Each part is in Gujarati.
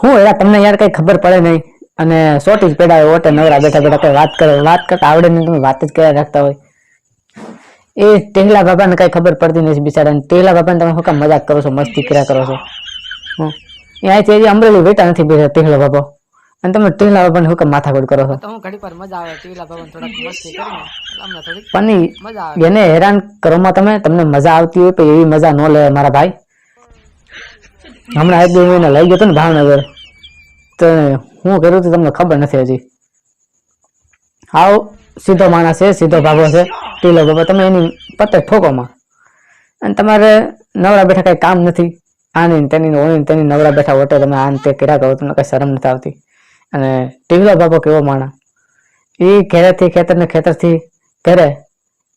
હું યાર તમને યાર કઈ ખબર પડે નહીં. અને સોટી જ હોય ઓટે નવરા બેઠા બેઠા કઈ વાત કરે વાત કરતા આવડે નહીં તમે વાત જ કર્યા રાખતા હોય. એ ટેહલા બાબાને કઈ ખબર પડતી નથી બિચારાને. ટેહલા બાબાને તમે શું મજાક કરો છો મસ્તી કર્યા કરો છો. એ અહીંથી અમરેલી બેઠા નથી બેઠા ટેહલા બાબા. અને તમે ટેહલા બાબાને શું કામ માથાકૂટ કરો છો? તો હું ઘડી પર મજા આવે ટીલા ભવન થોડાક મસ્તી કરીને. અમને થોડીક પણ એને હેરાન કરોમાં તમે તમને મજા આવતી હોય તો એવી મજા ન લે મારા ભાઈ. હમણાં એક બે મહિના લઈ ગયો હતો ને ભાવનગર, તો હું કર્યું હતું તમને ખબર નથી હજી. હાવ સીધો માણસ છે, સીધો ભાગો છે, ટીલો બાબા તમે એની પતે ઠોકોમાં અને તમારે નવરા બેઠા કાંઈ કામ નથી. આની તેની ઓની તેની નવરા બેઠા ઓટે તમે આને તે કર્યા કરો, તમને કઈ શરમ નથી આવતી. અને ટીલો બાબો કેવો માણા એ ઘેરેથી ખેતર ને ખેતરથી ઘેરે.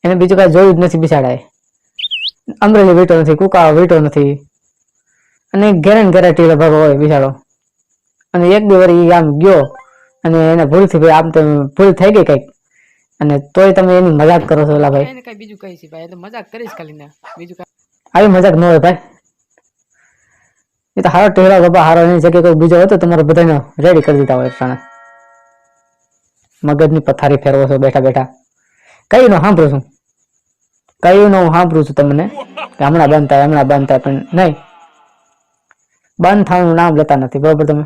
એને બીજું કાંઈ જોયું જ નથી બિચારાએ. અમરેલી વીટો નથી કુકા વીટો નથી. અને ઘેરે ને ઘેરે ટીલો ભાગો હોય બિચારો. અને એક બે વાર આમ ગયો અને એને ભૂલથી ભાઈ આમ તો ભૂલ થઈ ગઈ કંઈક. અને તોય તમે એની મજાક કરો છો ઓલા ભાઈ. કઈ બીજું કઈ છે ભાઈ એટલે મજાક કરીશ ખાલી ને. બીજું આવી મજાક ન હોય ભાઈ. એ તો હારો ટેહરા બાબા હારો એની જગ્યાએ કોઈ બીજો હોય તો તમારે બધાને રેડી કરી દીધા હોય પ્રાણે મગજની પથારી ફેરવો છો બેઠા બેઠા. કઈ નો સાંભળું છું? કયું નો હું સાંભળું છું તમને? હમણાં બનતા હમણાં બનતા પણ નહીં. બંધ થવાનું નામ લેતા નથી, બરોબર તમે?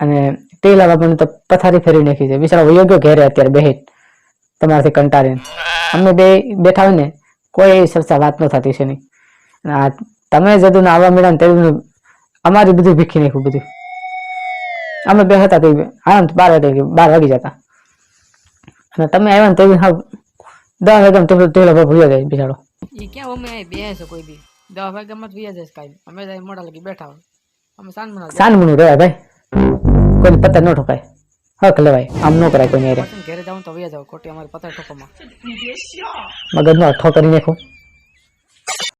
અને તે આપણને તો પથારી ફેરી નાખી છે. બિચારા યોગ્ય ગયો ઘેરે અત્યારે બેહી તમારાથી કંટાળીને. અમે બે બેઠા હોય ને, કોઈ સરસા વાત ન થતી છે નહીં આ તમે જતું આવવા મળ્યા ને અમારી બધું ભીખી નાખ્યું બધું. અમે બે હતા તે આમ બાર વાગે બાર વાગી જતા. અને તમે આવ્યા ને તેવી હાવ દસ વાગ્યા તો ટેલો જાય બિચારો. એ ક્યાં, અમે બે છે કોઈ બી. દસ વાગ્યામાં જ વ્યા જશે કાંઈ. અમે મોડા લગી બેઠા હોય. સાનમુનું રહેવાય ભાઈ. કોઈ પત્તા ન ઠોકાય. હક લેવાય. આમ ન કરાય કોઈને રે ઘેરે જાઉં તો વ્યા જાવ ખોટી અમારે પતર ઠોકવામાં. મગજમાં અઠ્ઠો કરી નાખો.